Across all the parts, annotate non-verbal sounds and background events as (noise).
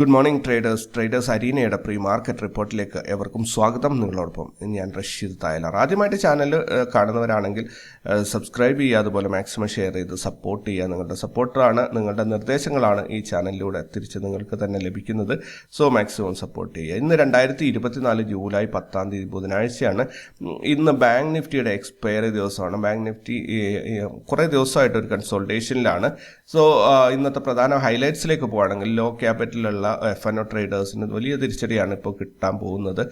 Good morning traders traders അരീനയുടെ pre market റിപ്പോർട്ടിലേക്ക് എവർക്കും സ്വാഗതം. നിങ്ങളോടൊപ്പം ഞാൻ റഷീദ് തായലാർ. ആദ്യമായിട്ട് ചാനൽ കാണുന്നവരാണെങ്കിൽ സബ്സ്ക്രൈബ് ചെയ്യുക അതുപോലെ മാക്സിമം ഷെയർ ചെയ്ത് സപ്പോർട്ട് ചെയ്യുക. നിങ്ങളുടെ സപ്പോർട്ടറാണ് നിങ്ങളുടെ നിർദ്ദേശങ്ങളാണ് ഈ ചാനലിലൂടെ തിരിച്ച് നിങ്ങൾക്ക് തന്നെ ലഭിക്കുന്നത്. സോ മാക്സിമം സപ്പോർട്ട് ചെയ്യുക. ഇന്ന് രണ്ടായിരത്തി ഇരുപത്തിനാല് ജൂലൈ പത്താം തീയതി ബുധനാഴ്ചയാണ്. ഇന്ന് ബാങ്ക് നിഫ്റ്റിയുടെ എക്സ്പയറി ദിവസമാണ്. ബാങ്ക് നിഫ്റ്റി കുറേ ദിവസമായിട്ട് ഒരു കൺസോൾട്ടേഷനിലാണ് സോ ഇന്നത്തെ പ്രധാന ഹൈലൈറ്റ്സിലേക്ക് പോവുകയാണെങ്കിൽ ലോ ക്യാപിറ്റലുള്ള എഫ് എൻ ഒ ട്രേഡേഴ്സിന് വലിയ തിരിച്ചടിയാണ് ഇപ്പോൾ കിട്ടാൻ പോകുന്നത്.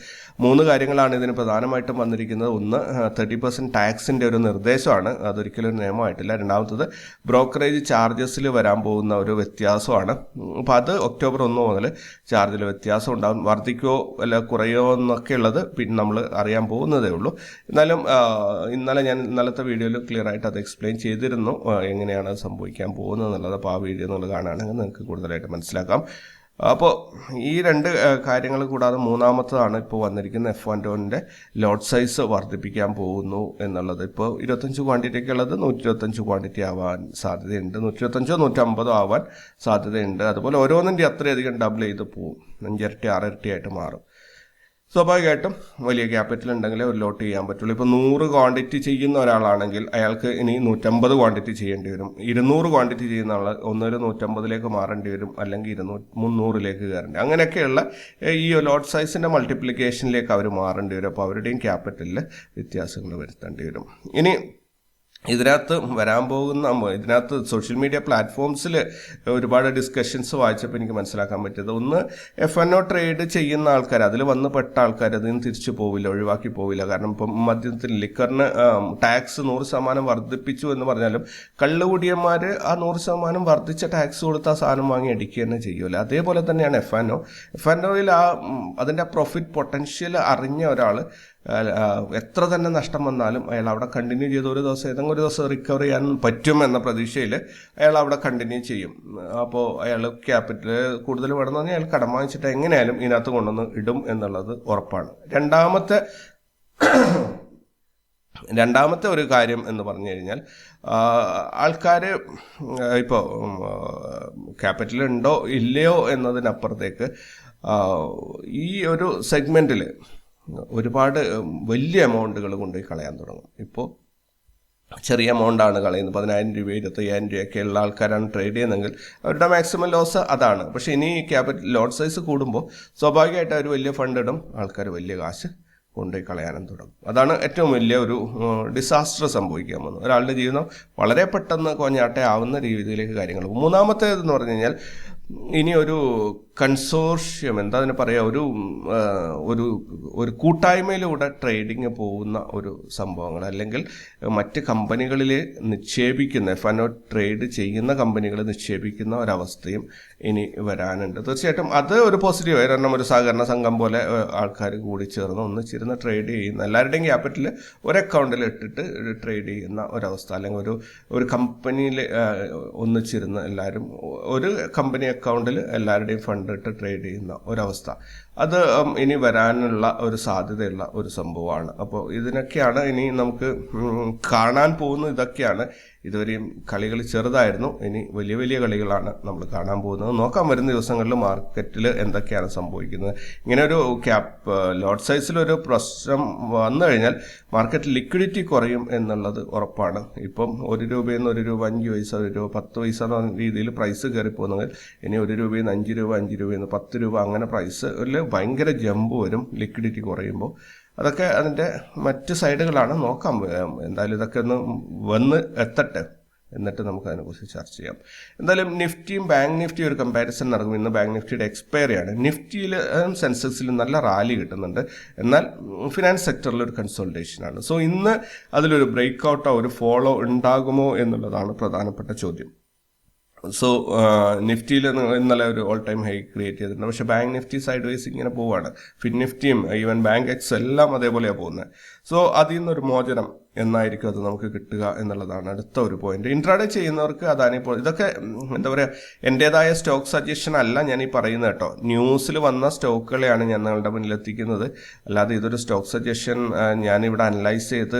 മൂന്ന് കാര്യങ്ങളാണ് ഇതിന് പ്രധാനമായിട്ടും വന്നിരിക്കുന്നത്. ഒന്ന് തേർട്ടി പെർസെന്റ് ടാക്സിന്റെ ഒരു നിർദ്ദേശമാണ്. അതൊരിക്കലും നിയമമായിട്ടില്ല. രണ്ടാമത്തത് ബ്രോക്കറേജ് ചാർജസിൽ വരാൻ പോകുന്ന ഒരു വ്യത്യാസമാണ്. അപ്പോൾ അത് ഒക്ടോബർ ഒന്ന് മുതൽ ചാർജിൽ വ്യത്യാസം ഉണ്ടാകും വർദ്ധിക്കോ അല്ല കുറയോ എന്നൊക്കെ ഉള്ളത് പിന്നെ നമ്മൾ അറിയാൻ പോകുന്നതേ ഉള്ളൂ. എന്നാലും ഇന്നലെ ഞാൻ ഇന്നലത്തെ വീഡിയോയിൽ ക്ലിയർ ആയിട്ട് അത് എക്സ്പ്ലെയിൻ ചെയ്തിരുന്നു. എങ്ങനെയാണ് സംഭവിക്കാൻ പോകുന്നത് എന്നുള്ളത്. അപ്പോൾ ആ വീഡിയോ നിങ്ങൾ കാണുകയാണെങ്കിൽ നിങ്ങൾക്ക് കൂടുതലായിട്ട് മനസ്സിലാക്കാം. അപ്പോൾ ഈ രണ്ട് കാര്യങ്ങൾ കൂടാതെ മൂന്നാമത്തതാണ് ഇപ്പോൾ വന്നിരിക്കുന്ന എഫ് വൺ ടോണിന്റെ ലോഡ് സൈസ് വർദ്ധിപ്പിക്കാൻ പോകുന്നു എന്നുള്ളത്. ഇപ്പോൾ ഇരുപത്തഞ്ച് ക്വാണ്ടിറ്റിക്ക് ഉള്ളത് നൂറ്റി ഇരുപത്തഞ്ച് ക്വാണ്ടിറ്റി ആവാൻ സാധ്യതയുണ്ട്. നൂറ്റി ഇരുപത്തഞ്ചോ നൂറ്റമ്പതോ ആവാൻ സാധ്യതയുണ്ട്. അതുപോലെ ഓരോന്നിന്റെ അത്രയധികം ഡബിൾ ചെയ്ത് പോകും അഞ്ചിരട്ടി ആറിരട്ടി ആയിട്ട് മാറും. സ്വാഭാവികമായിട്ടും വലിയ ക്യാപിറ്റൽ ഉണ്ടെങ്കിലേ ഒരു ലോട്ട് ചെയ്യാൻ പറ്റുള്ളൂ. ഇപ്പോൾ നൂറ് ക്വാണ്ടിറ്റി ചെയ്യുന്ന ഒരാളാണെങ്കിൽ അയാൾക്ക് ഇനി നൂറ്റമ്പത് ക്വാണ്ടിറ്റി ചെയ്യേണ്ടി വരും. ഇരുന്നൂറ് ക്വാണ്ടിറ്റി ചെയ്യുന്ന ആൾ ഒന്നൊരു നൂറ്റമ്പതിലേക്ക് മാറേണ്ടി വരും അല്ലെങ്കിൽ ഇരുന്നൂറ് മുന്നൂറിലേക്ക് കയറേണ്ടി അങ്ങനെയൊക്കെയുള്ള ഈ ലോട്ട് സൈസിന്റെ മൾട്ടിപ്ലിക്കേഷനിലേക്ക് അവർ മാറേണ്ടി വരും. അപ്പോൾ അവരുടെയും ക്യാപിറ്റലിൽ വ്യത്യാസങ്ങൾ വരുത്തേണ്ടി വരും. ഇനി ഇതിനകത്ത് വരാൻ പോകുന്ന ഇതിനകത്ത് സോഷ്യൽ മീഡിയ പ്ലാറ്റ്ഫോംസിൽ ഒരുപാട് ഡിസ്കഷൻസ് വായിച്ചപ്പോൾ എനിക്ക് മനസ്സിലാക്കാൻ പറ്റിയത്. ഒന്ന് എഫ് എൻ ഒ ട്രേഡ് ചെയ്യുന്ന ആൾക്കാർ അതിൽ വന്ന് പെട്ട ആൾക്കാർ അതിൽ നിന്ന് തിരിച്ചു പോവില്ല ഒഴിവാക്കി പോവില്ല. കാരണം ഇപ്പം മദ്യത്തിന് ലിക്കറിന് ടാക്സ് നൂറ് ശതമാനം വർദ്ധിപ്പിച്ചു എന്ന് പറഞ്ഞാലും കള്ളുകുടിയന്മാർ ആ നൂറ് ശതമാനം വർദ്ധിച്ച ടാക്സ് കൊടുത്ത് ആ സാധനം വാങ്ങി അടിക്കുക തന്നെ ചെയ്യുമല്ലോ അതേപോലെ തന്നെയാണ് F N O F N ഒയിൽ ആ അതിന്റെ പ്രോഫിറ്റ് പൊട്ടൻഷ്യൽ അറിഞ്ഞ ഒരാൾ എത്ര തന്നെ നഷ്ടം വന്നാലും അയാൾ അവിടെ കണ്ടിന്യൂ ചെയ്ത് ഒരു ദിവസം ഏതെങ്കിലും ഒരു ദിവസം റിക്കവർ ചെയ്യാൻ പറ്റും എന്ന പ്രതീക്ഷയിൽ അയാൾ അവിടെ കണ്ടിന്യൂ ചെയ്യും. അപ്പോൾ അയാൾ ക്യാപിറ്റൽ കൂടുതൽ വേണമെന്ന് പറഞ്ഞാൽ അയാൾ കടം വാങ്ങിച്ചിട്ട് എങ്ങനെയായാലും ഇതിനകത്ത് കൊണ്ടുവന്ന് ഇടും എന്നുള്ളത് ഉറപ്പാണ്. രണ്ടാമത്തെ രണ്ടാമത്തെ ഒരു കാര്യം എന്ന് പറഞ്ഞു കഴിഞ്ഞാൽ ആൾക്കാർ ഇപ്പോൾ ക്യാപിറ്റൽ ഉണ്ടോ ഇല്ലയോ എന്നതിനപ്പുറത്തേക്ക് ഈ ഒരു സെഗ്മെന്റിൽ ഒരുപാട് വലിയ എമൗണ്ടുകൾ കൊണ്ടുപോയി കളയാൻ തുടങ്ങും. ഇപ്പോൾ ചെറിയ എമൗണ്ടാണ് കളയുന്നത്. പതിനായിരം രൂപ ഇരുപത്തയ്യായിരം രൂപയൊക്കെ ഉള്ള ആൾക്കാരാണ് ട്രേഡ് ചെയ്യുന്നതെങ്കിൽ അവരുടെ മാക്സിമം ലോസ് അതാണ്. പക്ഷേ ഇനി ക്യാപിറ്റൽ ലോഡ് സൈസ് കൂടുമ്പോൾ സ്വാഭാവികമായിട്ട് അവർ വലിയ ഫണ്ട് ഇടും. ആൾക്കാർ വലിയ കാശ് കൊണ്ടുപോയി കളയാനും തുടങ്ങും. അതാണ് ഏറ്റവും വലിയ ഒരു ഡിസാസ്റ്റർ സംഭവിക്കാൻ പോകുന്നത്. ഒരാളുടെ ജീവിതം വളരെ പെട്ടെന്ന് കൊഞ്ഞാട്ടെ ആവുന്ന രീതിയിലേക്ക് കാര്യങ്ങൾ. മൂന്നാമത്തേതെന്ന് പറഞ്ഞു കഴിഞ്ഞാൽ ഇനി ഒരു കൺസോർഷ്യം എന്താ അതിനെ പറയുക ഒരു ഒരു ഒരു കൂട്ടായ്മയിലൂടെ ട്രേഡിങ് പോകുന്ന ഒരു സംഭവങ്ങൾ. അല്ലെങ്കിൽ മറ്റ് കമ്പനികളിൽ നിക്ഷേപിക്കുന്ന എഫ് ആൻഡ് ട്രേഡ് ചെയ്യുന്ന കമ്പനികൾ നിക്ഷേപിക്കുന്ന ഒരവസ്ഥയും ഇനി വരാനുണ്ട്. തീർച്ചയായിട്ടും അത് ഒരു പോസിറ്റീവ് കാരണം ഒരു സഹകരണ സംഘം പോലെ ആൾക്കാർ കൂടി ചേർന്ന് ഒന്നിച്ചിരുന്ന് ട്രേഡ് ചെയ്യുന്ന എല്ലാവരുടെയും ക്യാപിറ്റൽ ഒരു അക്കൗണ്ടിൽ ഇട്ടിട്ട് ട്രേഡ് ചെയ്യുന്ന ഒരവസ്ഥ. അല്ലെങ്കിൽ ഒരു ഒരു കമ്പനിയിൽ ഒന്നിച്ചിരുന്ന് എല്ലാവരും ഒരു കമ്പനി അക്കൗണ്ടിൽ എല്ലാവരുടെയും ഫണ്ട് ഇട്ട് ട്രേഡ് ചെയ്യുന്ന ഒരവസ്ഥ. അത് ഇനി വരാനുള്ള ഒരു സാധ്യതയുള്ള ഒരു സംഭവമാണ്. അപ്പോൾ ഇതിനൊക്കെയാണ് ഇനി നമുക്ക് കാണാൻ പോകുന്ന ഇതൊക്കെയാണ് ഇതുവരെയും കളികൾ ചെറുതായിരുന്നു. ഇനി വലിയ വലിയ കളികളാണ് നമ്മൾ കാണാൻ പോകുന്നത്. നോക്കാൻ വരുന്ന ദിവസങ്ങളിൽ മാർക്കറ്റിൽ എന്തൊക്കെയാണ് സംഭവിക്കുന്നത്. ഇങ്ങനെ ഒരു ക്യാപ് ലോഡ് സൈസിലൊരു പ്രശ്നം വന്നു കഴിഞ്ഞാൽ മാർക്കറ്റ് ലിക്വിഡിറ്റി കുറയും എന്നുള്ളത് ഉറപ്പാണ്. ഇപ്പം ഒരു രൂപയിൽ നിന്ന് ഒരു രൂപ അഞ്ച് പൈസ ഒരു രൂപ പത്ത് പൈസ എന്ന രീതിയിൽ പ്രൈസ് കയറിപ്പോകുന്നെങ്കിൽ ഇനി ഒരു രൂപയിൽ നിന്ന് അഞ്ച് രൂപ അഞ്ച് രൂപയിൽ നിന്ന് പത്ത് രൂപ അങ്ങനെ പ്രൈസിൽ ഭയങ്കര ജമ്പ് വരും. ലിക്വിഡിറ്റി കുറയുമ്പോൾ അതൊക്കെ അതിന്റെ മറ്റ് സൈഡുകളാണ് നോക്കാം. എന്തായാലും ഇതൊക്കെ ഒന്ന് വന്ന് എത്തട്ടെ. എന്നിട്ട് നമുക്ക് അതിനെക്കുറിച്ച് ചർച്ച ചെയ്യാം. എന്തായാലും നിഫ്റ്റിയും ബാങ്ക് നിഫ്റ്റിയും ഒരു കമ്പാരിസൺ നടക്കും. ഇന്ന് ബാങ്ക് നിഫ്റ്റിയുടെ എക്സ്പയറി ആണ്. നിഫ്റ്റിയിൽ സെൻസെക്സിൽ നല്ല റാലി കിട്ടുന്നുണ്ട്. എന്നാൽ ഫിനാൻസ് സെക്ടറിൽ ഒരു കൺസോൾട്ടേഷൻ ആണ്. സോ ഇന്ന് അതിലൊരു ബ്രേക്ക് ഔട്ടോ ഒരു ഫോളോ ഉണ്ടാകുമോ എന്നുള്ളതാണ് പ്രധാനപ്പെട്ട ചോദ്യം. സോ നിഫ്റ്റിയിൽ ഇന്നലെ ഒരു ഓൾ ടൈം ഹൈ ക്രിയേറ്റ് ചെയ്തിട്ടുണ്ട്. പക്ഷേ ബാങ്ക് നിഫ്റ്റി സൈഡ് വൈസ് ഇങ്ങനെ പോവാണ്. ഫിൻ നിഫ്റ്റിയും ഈവൻ ബാങ്ക് എക്സ് എല്ലാം അതേപോലെയാണ് പോകുന്നത്. സോ അതിൽ നിന്നൊരു മോചനം എന്നായിരിക്കും അത് നമുക്ക് കിട്ടുക എന്നുള്ളതാണ് അടുത്ത ഒരു പോയിന്റ് ഇൻട്രാഡേ ചെയ്യുന്നവർക്ക് അതാണ് ഇപ്പോൾ ഇതൊക്കെ എന്താ പറയുക എന്റെതായ സ്റ്റോക്ക് സജഷൻ അല്ല ഞാൻ ഈ പറയുന്നത് കേട്ടോ. ന്യൂസിൽ വന്ന സ്റ്റോക്കുകളെയാണ് ഞാൻ നിങ്ങളുടെ മുന്നിൽ എത്തിക്കുന്നത്. അല്ലാതെ ഇതൊരു സ്റ്റോക്ക് സജഷൻ ഞാനിവിടെ അനലൈസ് ചെയ്ത്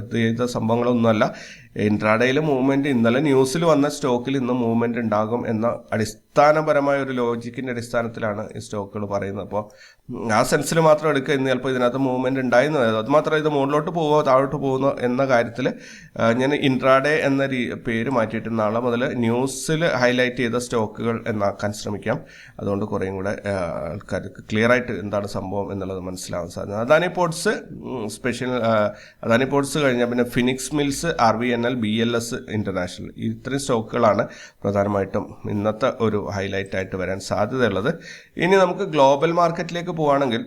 ഇത് ചെയ്ത സംഭവങ്ങളൊന്നുമല്ല. ഇൻട്രാഡേയിലെ മൂവ്മെന്റ് ഇന്നലെ ന്യൂസിൽ വന്ന സ്റ്റോക്കിൽ ഇന്ന് മൂവ്മെന്റ് ഉണ്ടാകും എന്ന അടിസ്ഥാന അടിസ്ഥാനപരമായ ഒരു ലോജിക്കിന്റെ അടിസ്ഥാനത്തിലാണ് ഈ സ്റ്റോക്കുകൾ പറയുന്നത്. അപ്പോൾ ആ സെൻസിൽ മാത്രം എടുക്കുക ഇന്ന് ചിലപ്പോൾ ഇതിനകത്ത് മൂവ്മെന്റ് ഉണ്ടായിരുന്നു അത് മാത്രം ഇത് മുകളിലോട്ട് പോവോ താഴോട്ട് പോകുന്നോ എന്ന കാര്യത്തിൽ ഞാൻ ഇൻട്രാഡേ എന്ന പേര് മാറ്റിയിട്ട് നാളെ മുതൽ ന്യൂസിൽ ഹൈലൈറ്റ് ചെയ്ത സ്റ്റോക്കുകൾ എന്നാക്കാൻ ശ്രമിക്കാം. അതുകൊണ്ട് കുറേയും കൂടെ ആൾക്കാർക്ക് ക്ലിയർ ആയിട്ട് എന്താണ് സംഭവം എന്നുള്ളത് മനസ്സിലാവാൻ സാധിക്കും. Adani ports special Adani ports കഴിഞ്ഞാൽ പിന്നെ Phoenix mills R V N L B L S international ഇത്രയും സ്റ്റോക്കുകളാണ് പ്രധാനമായിട്ടും ഇന്നത്തെ ഒരു ഹൈലൈറ്റ് ആയിട്ട് വരാൻ സാധ്യതയുള്ളത്. ഇനി നമുക്ക് ഗ്ലോബൽ മാർക്കറ്റിലേക്ക് പോവുകയാണെങ്കിൽ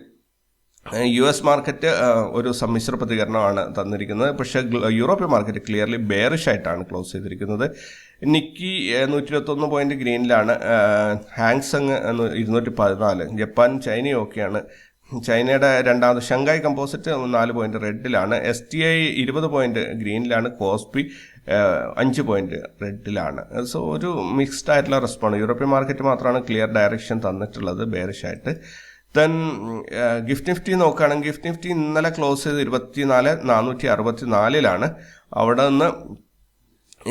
യു എസ് മാർക്കറ്റ് ഒരു സമ്മിശ്ര പ്രതികരണമാണ് തന്നിരിക്കുന്നത്. പക്ഷേ യൂറോപ്യൻ മാർക്കറ്റ് ക്ലിയർലി ബെയറിഷ് ആയിട്ടാണ് ക്ലോസ് ചെയ്തിരിക്കുന്നത്. നിക്കി നൂറ്റി ഇരുപത്തൊന്ന് പോയിന്റ് ഗ്രീനിലാണ് ഹാങ്സങ് ഇരുന്നൂറ്റി പതിനാല് ജപ്പാൻ ചൈനയും ഒക്കെയാണ്. ചൈനയുടെ രണ്ടാമത് ഷങ്കായ് കമ്പോസിറ്റ് നാല് പോയിന്റ് റെഡിലാണ് എസ് ടി ഐ ഇരുപത് പോയിന്റ് ഗ്രീനിലാണ് കോസ്പി അഞ്ച് പോയിന്റ് റെഡിലാണ്. സോ ഒരു മിക്സ്ഡ് ആയിട്ടുള്ള റെസ്പോണ്ട് യൂറോപ്യൻ മാർക്കറ്റ് മാത്രമാണ് ക്ലിയർ ഡയറക്ഷൻ തന്നിട്ടുള്ളത് ബേറിഷായിട്ട് ദെൻ ഗിഫ്റ്റ് നിഫ്റ്റി നോക്കുകയാണെങ്കിൽ ഗിഫ്റ്റ് നിഫ്റ്റി ഇന്നലെ ക്ലോസ് ചെയ്ത് ഇരുപത്തിനാല് നാനൂറ്റി അറുപത്തി നാലിലാണ് അവിടെ നിന്ന്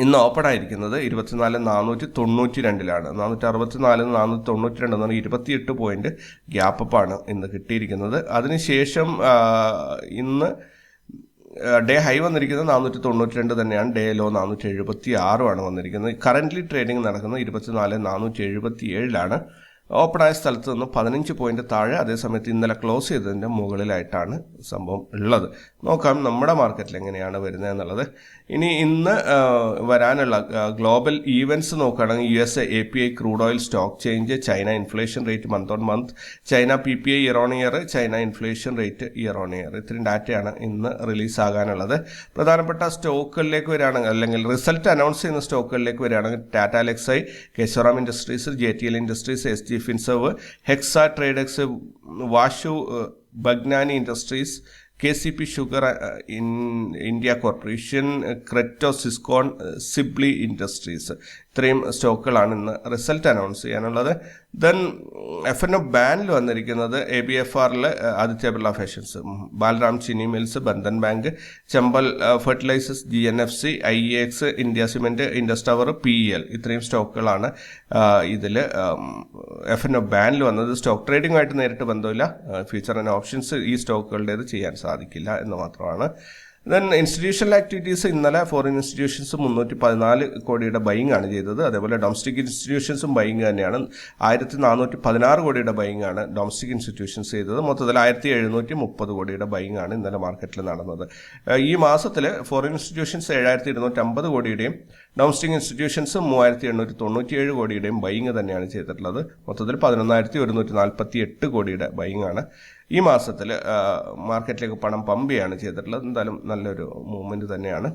ഇന്ന് ഓപ്പൺ ആയിരിക്കുന്നത് ഇരുപത്തിനാല് നാനൂറ്റി തൊണ്ണൂറ്റി രണ്ടിലാണ് നാനൂറ്റി അറുപത്തി നാല് നാനൂറ്റി തൊണ്ണൂറ്റി രണ്ട് എന്ന് പറഞ്ഞാൽ ഇരുപത്തിയെട്ട് പോയിന്റ് ഗ്യാപ്പ് അപ്പാണ് ഇന്ന് കിട്ടിയിരിക്കുന്നത്. അതിനുശേഷം ഇന്ന് ഡേ ഹൈ വന്നിരിക്കുന്നത് നാനൂറ്റി തൊണ്ണൂറ്റി രണ്ട് തന്നെയാണ്. ഡേ ലോ നാനൂറ്റി എഴുപത്തി ആറുമാണ് വന്നിരിക്കുന്നത്. കറന്റ്ലി ട്രേഡിംഗ് നടക്കുന്നത് ഇരുപത്തിനാല് നാനൂറ്റി എഴുപത്തി ഏഴിലാണ് ഓപ്പണായ സ്ഥലത്ത് നിന്ന് പതിനഞ്ച് പോയിന്റ് താഴെ അതേസമയത്ത് ഇന്നലെ ക്ലോസ് ചെയ്തതിന്റെ മുകളിലായിട്ടാണ് സംഭവം ഉള്ളത്. നോക്കാം നമ്മുടെ മാർക്കറ്റിൽ എങ്ങനെയാണ് വരുന്നത് എന്നുള്ളത്. ഇനി ഇന്ന് വരാനുള്ള ഗ്ലോബൽ ഈവന്റ്സ് നോക്കുകയാണെങ്കിൽ U S A P I crude oil stock change China inflation rate month on month China P P I year on year China inflation rate year on year ഇത്രയും ഡാറ്റയാണ് ഇന്ന് റിലീസ് ആകാനുള്ളത്. പ്രധാനപ്പെട്ട സ്റ്റോക്കുകളിലേക്ക് വരികയാണെങ്കിൽ അല്ലെങ്കിൽ result announce ചെയ്യുന്ന സ്റ്റോക്കുകളിലേക്ക് വരികയാണെങ്കിൽ Tata Elxsi Kesoram industries J T L industries S G Finserv Hexa ട്രേഡെക്സ് വാഷു uh, ബഗ്നാനി industries K C P sugar uh, in India corporation Kretto Syscon uh, Sibly industries ഇത്രയും സ്റ്റോക്കുകളാണ് ഇന്ന് റിസൾട്ട് അനൗൺസ് ചെയ്യാനുള്ളത്. ദെൻ എഫ് എൻ ഒ ബാനിൽ വന്നിരിക്കുന്നത് A B F ആറിൽ Aditya Birla fashions. Balram Chini mills Bandhan bank Chambal fertilisers G N F C I X India cement Indus P L ഇത്രയും സ്റ്റോക്കുകളാണ് ഇതിൽ എഫ് എൻ ഒ ബാനിൽ വന്നത്. Stock ട്രേഡിംഗുമായിട്ട് നേരിട്ട് ബന്ധമില്ല. Future and options ഈ സ്റ്റോക്കുകളുടേത് ചെയ്യാൻ സാധിക്കില്ല എന്ന് മാത്രമാണ്. ദെൻ ഇൻസ്റ്റിറ്റ്യൂഷണൽ ആക്ടിവിറ്റീസ് ഇന്നലെ ഫോറിൻ ഇൻസ്റ്റിറ്റ്യൂഷൻസ് മുന്നൂറ്റി പതിനാല് കോടിയുടെ ബൈങ് ആണ് ചെയ്തത്. അതേപോലെ ഡൊമസ്റ്റിക് ഇൻസ്റ്റിറ്റ്യൂഷൻസും ബൈങ് തന്നെയാണ്. ആയിരത്തി നാനൂറ്റി പതിനാറ് കോടിയുടെ ബൈങ് ആണ് ഡൊമസ്റ്റിക് ഇൻസ്റ്റിറ്റ്യൂഷൻസ് ചെയ്തത്. മൊത്തത്തിൽ ആയിരത്തി എഴുന്നൂറ്റി മുപ്പത് കോടിയുടെ ബൈങ് ആണ് ഇന്നലെ മാർക്കറ്റിൽ നടന്നത്. ഈ മാസത്തിൽ ഫോറിൻ ഇൻസ്റ്റിറ്റ്യൂഷൻസ് ഏഴായിരത്തി ഇരുന്നൂറ്റി അമ്പത് കോടിയുടെയും ഡൊമസ്റ്റിക് ഇൻസ്റ്റിറ്റ്യൂഷൻസ് മൂവായിരത്തി എണ്ണൂറ്റി തൊണ്ണൂറ്റിയേഴ് കോടിയുടെയും ബൈങ് തന്നെയാണ് ചെയ്തിട്ടുള്ളത്. മൊത്തത്തിൽ പതിനൊന്നായിരത്തി ഒരുന്നൂറ്റി നാൽപ്പത്തി എട്ട് കോടിയുടെ ബൈങ് ആണ്. ഈ മാസത്തിൽ മാർക്കറ്റിലേക്ക് പണം പമ്പിയാണ് ചെയ്തിട്ടുള്ളത്. എന്തായാലും നല്ലൊരു മൂവ്മെന്റ് തന്നെയാണ്.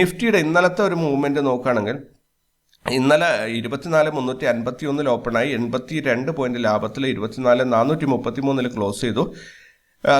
നിഫ്റ്റിയുടെ ഇന്നലത്തെ ഒരു മൂവ്മെന്റ് നോക്കുകയാണെങ്കിൽ ഇന്നലെ ഇരുപത്തിനാല് മുന്നൂറ്റി അൻപത്തി ഒന്നിൽ ഓപ്പണായി എൺപത്തി രണ്ട് പോയിന്റ് ലാഭത്തിൽ ഇരുപത്തിനാല് നാനൂറ്റി മുപ്പത്തി മൂന്നിൽ ക്ലോസ് ചെയ്തു.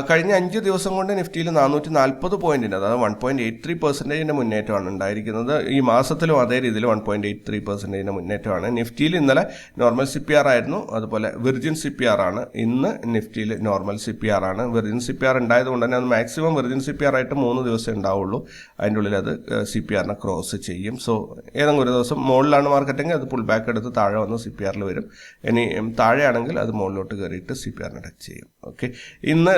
കഴിഞ്ഞ അഞ്ച് ദിവസം കൊണ്ട് നിഫ്റ്റിയിൽ നാനൂറ്റി നാൽപ്പത് പോയിന്റിന് അതായത് വൺ പോയിന്റ് എയ്റ്റ് ത്രീ പെർസെന്റേജിന്റെ മുന്നേറ്റമാണ് ഉണ്ടായിരിക്കുന്നത്. ഈ മാസത്തിലും അതേ രീതിയിൽ വൺ പോയിന്റ് എയ്റ്റ് ത്രീ പെർസെന്റേജിന്റെ മുന്നേറ്റമാണ്. നിഫ്റ്റിയിൽ ഇന്നലെ നോർമൽ സി പി ആർ ആയിരുന്നു. അതുപോലെ വിർജിൻ സി പി ആർ ആണ്. ഇന്ന് നിഫ്റ്റിയിൽ നോർമൽ സി പി ആർ ആണ്. വിർജിൻ സി പി ആർ ഉണ്ടായതുകൊണ്ട് തന്നെ അത് maximum virgin C P R ആയിട്ട് മൂന്ന് ദിവസം ഉണ്ടാവുള്ളൂ. അതിന്റെ ഉള്ളിൽ അത് സി പി ആറിനെ ക്രോസ് ചെയ്യും. സോ ഏതെങ്കിലും ഒരു ദിവസം മുകളിലാണ് മാർക്കറ്റെങ്കിൽ അത് പുൾ ബാക്ക് എടുത്ത് താഴെ വന്ന് സി പി ആറിൽ വരും. ഇനി താഴെയാണെങ്കിൽ അത് മുകളിലോട്ട് കയറിയിട്ട് സി പി ആറിനെ ടച്ച് ചെയ്യും. ഓക്കെ ഇന്ന്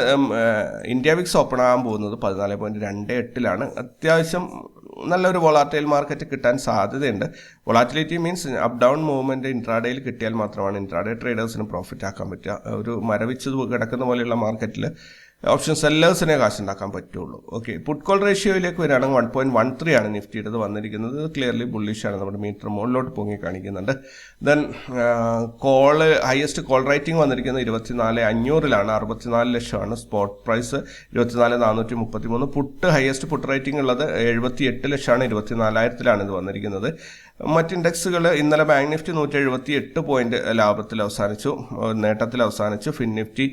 ഇന്ത്യ വിക്സ് ഓപ്പൺ ആകാൻ പോകുന്നത് പതിനാല് പോയിന്റ് രണ്ട് എട്ടിലാണ്. അത്യാവശ്യം നല്ലൊരു വൊളാറ്റൈൽ മാർക്കറ്റ് കിട്ടാൻ സാധ്യതയുണ്ട്. Volatility means up down movement ഇൻട്രാഡേയിൽ കിട്ടിയാൽ മാത്രമാണ് ഇൻട്രാഡേ ട്രേഡേഴ്സിന് പ്രോഫിറ്റ് ആക്കാൻ പറ്റുക. ഒരു മരവിച്ച് കിടക്കുന്ന പോലെയുള്ള മാർക്കറ്റിൽ ഓപ്ഷൻ സെല്ലേഴ്സിനെ കാശുണ്ടാക്കാൻ പറ്റുള്ളൂ. ഓക്കെ പുട്ട് കോൾ റേഷ്യോയിലേക്ക് വരികയാണെങ്കിൽ വൺ പോയിന്റ് വൺ ത്രീ ആണ് നിഫ്റ്റിയുടെ വന്നിരിക്കുന്നത്. ക്ലിയർലി ബുള്ളിഷ് ആണ്. നമ്മുടെ മീറ്റർ മുകളിലോട്ട് പൊങ്ങി കാണിക്കുന്നുണ്ട്. Then call highest call rating വന്നിരിക്കുന്നത് ഇരുപത്തിനാല് അഞ്ഞൂറിലാണ്. അറുപത്തിനാല് ലക്ഷമാണ് സ്പോട്ട് പ്രൈസ് ഇരുപത്തിനാല് നാനൂറ്റി മുപ്പത്തി മൂന്ന് പുട്ട് ഹയസ്റ്റ് പുട്ട് റേറ്റിംഗ് ഉള്ളത് എഴുപത്തി എട്ട് ലക്ഷമാണ്. ഇരുപത്തിനാലായിരത്തിലാണ് ഇത് വന്നിരിക്കുന്നത്. മറ്റ് ഇൻഡെക്സുകൾ ഇന്നലെ ബാങ്ക് നിഫ്റ്റി നൂറ്റി എഴുപത്തി എട്ട് പോയിന്റ് ലാഭത്തിൽ അവസാനിച്ചു. നേട്ടത്തിൽ അവസാനിച്ചു. ഫിൻ നിഫ്റ്റി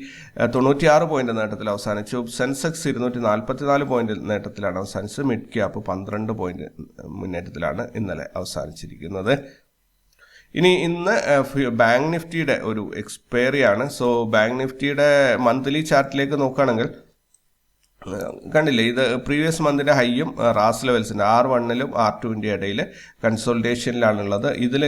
തൊണ്ണൂറ്റിയാറ് പോയിന്റ് നേട്ടത്തിൽ അവസാനിച്ചു. സെൻസെക്സ് ഇരുന്നൂറ്റി നാൽപ്പത്തിനാല് പോയിന്റ് നേട്ടത്തിലാണ് അവസാനിച്ചത്. മിഡ് ക്യാപ്പ് പന്ത്രണ്ട് പോയിന്റ് മുന്നേറ്റത്തിലാണ് ഇന്നലെ അവസാനിച്ചിരിക്കുന്നത്. ഇനി ഇന്ന് ബാങ്ക് നിഫ്റ്റിയുടെ ഒരു എക്സ്പയറി ആണ് സോ ബാങ്ക് നിഫ്റ്റിയുടെ മന്ത്ലി ചാർട്ടിലേക്ക് നോക്കുകയാണെങ്കിൽ കണ്ടില്ലേ ഇത് പ്രീവിയസ് മന്തിന്റെ ഹൈയും റാസ് ലെവൽസിന്റെ ആർ വണ്ണിലും ആർ ടുവിന്റെ ഇടയിൽ കൺസോൾട്ടേഷനിലാണുള്ളത് ഇതിൽ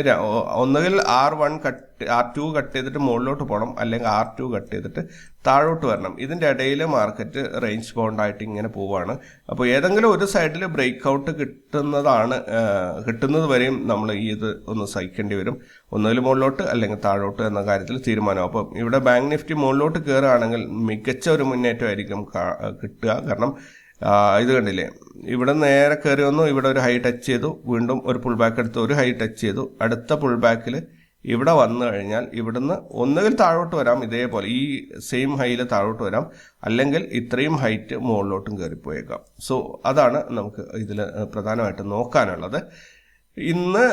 ഒന്നുകിൽ R one cut R two cut ചെയ്തിട്ട് മുകളിലോട്ട് പോകണം അല്ലെങ്കിൽ ആർ ടു കട്ട് ചെയ്തിട്ട് താഴോട്ട് വരണം. ഇതിന്റെ ഇടയിൽ മാർക്കറ്റ് റേഞ്ച് ബൗണ്ടായിട്ട് ഇങ്ങനെ പോവാണ്. അപ്പോൾ ഏതെങ്കിലും ഒരു സൈഡിൽ ബ്രേക്ക് ഔട്ട് കിട്ടുന്നതാണ് കിട്ടുന്നത് വരെയും നമ്മൾ ഈ ഇത് ഒന്ന് സഹിക്കേണ്ടി വരും. ഒന്നുകിൽ മുകളിലോട്ട് അല്ലെങ്കിൽ താഴോട്ട് എന്ന കാര്യത്തിൽ തീരുമാനം. അപ്പം ഇവിടെ ബാങ്ക് നിഫ്റ്റി മുകളിലോട്ട് കയറുകയാണെങ്കിൽ മികച്ച ഒരു മുന്നേറ്റമായിരിക്കും കിട്ടുക. കാരണം ഇത് കണ്ടില്ലേ? ഇവിടെ നേരെ കയറി വന്നു ഇവിടെ ഒരു ഹൈ ടച്ച് ചെയ്തു വീണ്ടും ഒരു പുൾ ബാക്ക് എടുത്തു ഒരു ഹൈ ടച്ച് ചെയ്തു. അടുത്ത പുൾ ബാക്കിൽ ഇവിടെ വന്നു കഴിഞ്ഞാൽ ഇവിടുന്ന് ഒന്നുകിൽ താഴോട്ട് വരാം ഇതേപോലെ ഈ സെയിം ഹൈയിൽ താഴോട്ട് വരാം. അല്ലെങ്കിൽ ഇത്രയും ഹൈറ്റ് മുകളിലോട്ടും കയറിപ്പോയേക്കാം. സോ അതാണ് നമുക്ക് ഇതിൽ പ്രധാനമായിട്ട് നോക്കാനുള്ളത്. ഇന്ന്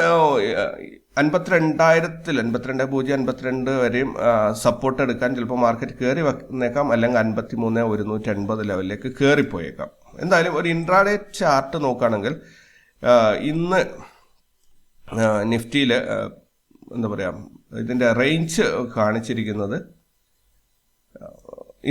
അൻപത്തിരണ്ടായിരത്തിൽ അൻപത്തിരണ്ട് പൂജ്യം അൻപത്തിരണ്ട് വരെയും സപ്പോർട്ട് എടുക്കാൻ ചിലപ്പോൾ മാർക്കറ്റ് കയറി വന്നേക്കാം. അല്ലെങ്കിൽ അൻപത്തി മൂന്ന് ഒരുന്നൂറ്റി അൻപത് ലെവലിലേക്ക് കയറിപ്പോയേക്കാം എന്തായാലും ഒരു ഇൻട്രാഡേ ചാർട്ട് നോക്കുകയാണെങ്കിൽ ഇന്ന് നിഫ്റ്റിയിൽ എന്താ പറയുക ഇതിന്റെ റേഞ്ച് കാണിച്ചിരിക്കുന്നത്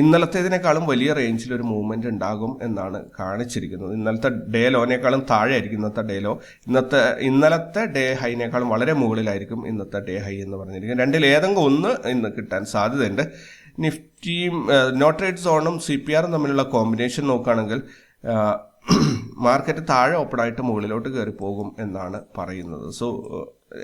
ഇന്നലത്തേതിനേക്കാളും വലിയ റേഞ്ചിൽ ഒരു മൂവ്മെന്റ് ഉണ്ടാകും എന്നാണ് കാണിച്ചിരിക്കുന്നത്. ഇന്നലത്തെ ഡേ ലോനേക്കാളും താഴെ ആയിരിക്കും ഇന്നത്തെ ഡേ ലോ ഇന്നത്തെ ഇന്നലത്തെ ഡേ ഹൈനേക്കാളും വളരെ മുകളിലായിരിക്കും ഇന്നത്തെ ഡേ ഹൈ എന്ന് പറഞ്ഞിരിക്കും രണ്ടിൽ ഏതെങ്കിലും ഒന്ന് ഇന്ന് കിട്ടാൻ സാധ്യതയുണ്ട്. നിഫ്റ്റിയും നോട്ട് റേറ്റ് സോണും സി പി ആറും തമ്മിലുള്ള കോമ്പിനേഷൻ നോക്കുകയാണെങ്കിൽ മാർക്കറ്റ് (clears throat) താഴെ ഓപ്പൺ ആയിട്ട് മുകളിലോട്ട് കയറി പോകും എന്നാണ് പറയുന്നത്. സോ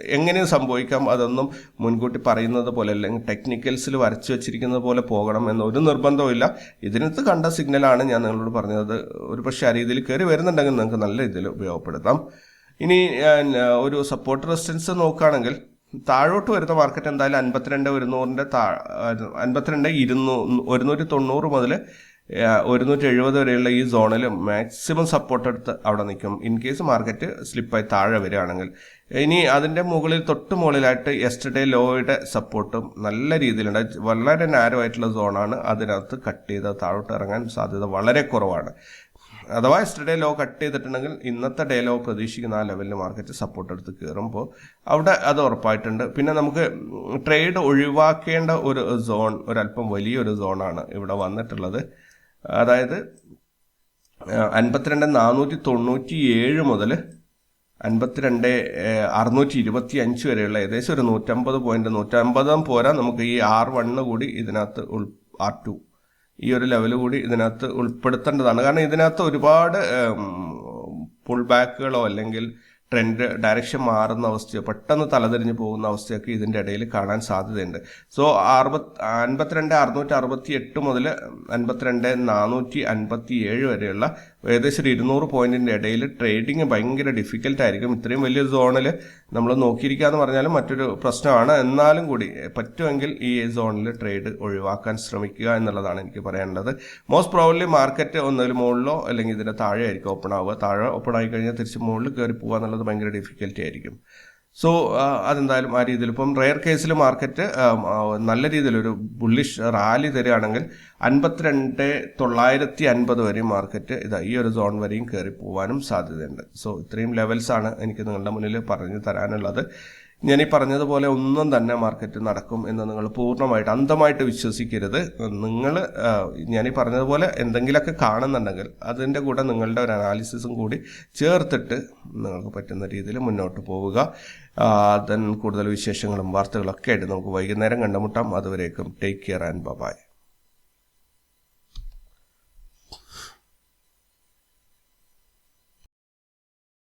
എങ്ങനെയും സംഭവിക്കാം അതൊന്നും മുൻകൂട്ടി പറയുന്നത് പോലെ അല്ലെങ്കിൽ ടെക്നിക്കൽസിൽ വരച്ചു വെച്ചിരിക്കുന്നത് പോലെ പോകണം എന്നൊരു നിർബന്ധവുമില്ല. ഇതിനകത്ത് കണ്ട സിഗ്നലാണ് ഞാൻ നിങ്ങളോട് പറഞ്ഞത്. ഒരു പക്ഷേ ആ രീതിയിൽ കയറി വരുന്നുണ്ടെങ്കിൽ നിങ്ങൾക്ക് നല്ല രീതിയിൽ ഉപയോഗപ്പെടുത്താം. ഇനി ഒരു സപ്പോർട്ട് റെസിസ്റ്റൻസ് നോക്കുകയാണെങ്കിൽ താഴോട്ട് വരുന്ന മാർക്കറ്റ് എന്തായാലും അൻപത്തിരണ്ട് ഒരുന്നൂറിന്റെ താ അൻപത്തിരണ്ട് ഇരുന്നൂ ഒരുന്നൂറ്റി തൊണ്ണൂറ് മുതൽ ഒരുന്നൂറ്റി എഴുപത് വരെയുള്ള ഈ സോണിൽ മാക്സിമം സപ്പോർട്ട് എടുത്ത് അവിടെ നിൽക്കും. ഇൻ കേസ് മാർക്കറ്റ് സ്ലിപ്പായി താഴെ വരികയാണെങ്കിൽ. ഇനി അതിന്റെ മുകളിൽ തൊട്ട് മുകളിലായിട്ട് എസ്റ്റർഡേ ലോയുടെ സപ്പോർട്ടും നല്ല രീതിയിലുണ്ട്. വളരെ നാരോ ആയിട്ടുള്ള സോണാണ് അതിനകത്ത് കട്ട് ചെയ്ത് താഴോട്ട് ഇറങ്ങാൻ സാധ്യത വളരെ കുറവാണ്. അഥവാ എസ്റ്റർഡേ ലോ കട്ട് ചെയ്തിട്ടുണ്ടെങ്കിൽ ഇന്നത്തെ ഡേ ലോ പ്രതീക്ഷിക്കുന്ന ആ ലെവലിൽ മാർക്കറ്റ് സപ്പോർട്ട് എടുത്ത് കയറുമ്പോൾ അവിടെ അത് ഉറപ്പായിട്ടുണ്ട്. പിന്നെ നമുക്ക് ട്രേഡ് ഒഴിവാക്കേണ്ട ഒരു സോൺ ഒരല്പം വലിയൊരു സോണാണ് ഇവിടെ വന്നിട്ടുള്ളത്. അതായത് അൻപത്തിരണ്ട് നാനൂറ്റി തൊണ്ണൂറ്റി ഏഴ് മുതൽ അൻപത്തിരണ്ട് അറുന്നൂറ്റി ഇരുപത്തി അഞ്ച് വരെയുള്ള ഏകദേശം ഒരു നൂറ്റമ്പത് പോയിന്റ് നൂറ്റമ്പതും പോരാ നമുക്ക് ഈ ആർ വണ്ണ് കൂടി ഇതിനകത്ത് ഉൾ ആർ ടു. ഈ ഒരു ലെവൽ കൂടി ഇതിനകത്ത് ഉൾപ്പെടുത്തേണ്ടതാണ്. കാരണം ഇതിനകത്ത് ഒരുപാട് പുൾ ബാക്കുകളോ അല്ലെങ്കിൽ ട്രെൻഡ് ഡയറക്ഷൻ മാറുന്ന അവസ്ഥയോ പെട്ടെന്ന് തലതിരിഞ്ഞ് പോകുന്ന അവസ്ഥയൊക്കെ ഇതിന്റെ ഇടയിൽ കാണാൻ സാധ്യതയുണ്ട്. സോ അറുപത് അൻപത്തിരണ്ട് അറുന്നൂറ്റി അറുപത്തി എട്ട് മുതൽ അൻപത്തിരണ്ട് നാനൂറ്റി അൻപത്തി ഏഴ് വരെയുള്ള ഏകദേശം ഒരു ഇരുന്നൂറ് പോയിന്റിന്റെ ഇടയിൽ ട്രേഡിങ് ഭയങ്കര ഡിഫിക്കൽട്ട് ആയിരിക്കും. ഇത്രയും വലിയ സോണിൽ നമ്മൾ നോക്കിയിരിക്കുക എന്ന് പറഞ്ഞാലും മറ്റൊരു പ്രശ്നമാണ്. എന്നാലും കൂടി പറ്റുമെങ്കിൽ ഈ സോണിൽ ട്രേഡ് ഒഴിവാക്കാൻ ശ്രമിക്കുക എന്നുള്ളതാണ് എനിക്ക് പറയാനുള്ളത്. മോസ്റ്റ് പ്രോബ്ലി മാർക്കറ്റ് ഒന്നിൽ മുകളിലോ അല്ലെങ്കിൽ ഇതിന്റെ താഴെ ആയിരിക്കും ഓപ്പൺ ആവുക. താഴെ ഓപ്പൺ ആയി കഴിഞ്ഞാൽ തിരിച്ച് മുകളിൽ കയറി പോകുക എന്നുള്ളത് ഭയങ്കര ഡിഫിക്കൽറ്റി ആയിരിക്കും. സോ അതെന്തായാലും ആ രീതിയിൽ. ഇപ്പം റെയർ കേസിൽ മാർക്കറ്റ് നല്ല രീതിയിലൊരു ബുള്ളിഷ് റാലി തരികയാണെങ്കിൽ അൻപത്തിരണ്ട് തൊള്ളായിരത്തി അൻപത് വരെയും മാർക്കറ്റ് ഇതാ ഈ ഒരു സോൺ വരെയും കയറി പോകാനും സാധ്യതയുണ്ട്. സോ ഇത്രയും ലെവൽസ് ആണ് എനിക്ക് നിങ്ങളുടെ മുന്നിൽ പറഞ്ഞു തരാനുള്ളത്. ഞാൻ ഈ പറഞ്ഞതുപോലെ ഒന്നും തന്നെ മാർക്കറ്റ് നടക്കും എന്ന് നിങ്ങൾ പൂർണമായിട്ട് അന്ധമായിട്ട് വിശ്വസിക്കരുത്. നിങ്ങൾ ഞാൻ ഈ പറഞ്ഞതുപോലെ എന്തെങ്കിലുമൊക്കെ കാണുന്നുണ്ടെങ്കിൽ അതിന്റെ കൂടെ നിങ്ങളുടെ ഒരു അനാലിസിസും കൂടി ചേർത്തിട്ട് നിങ്ങൾക്ക് പറ്റുന്ന രീതിയിൽ മുന്നോട്ട് പോവുക. ദെൻ കൂടുതൽ വിശേഷങ്ങളും വാർത്തകളൊക്കെ ആയിട്ട് നമുക്ക് വൈകുന്നേരം കണ്ടുമുട്ടാം. അതുവരേക്കും ടേക്ക് കെയർ ആൻഡ് ബൈ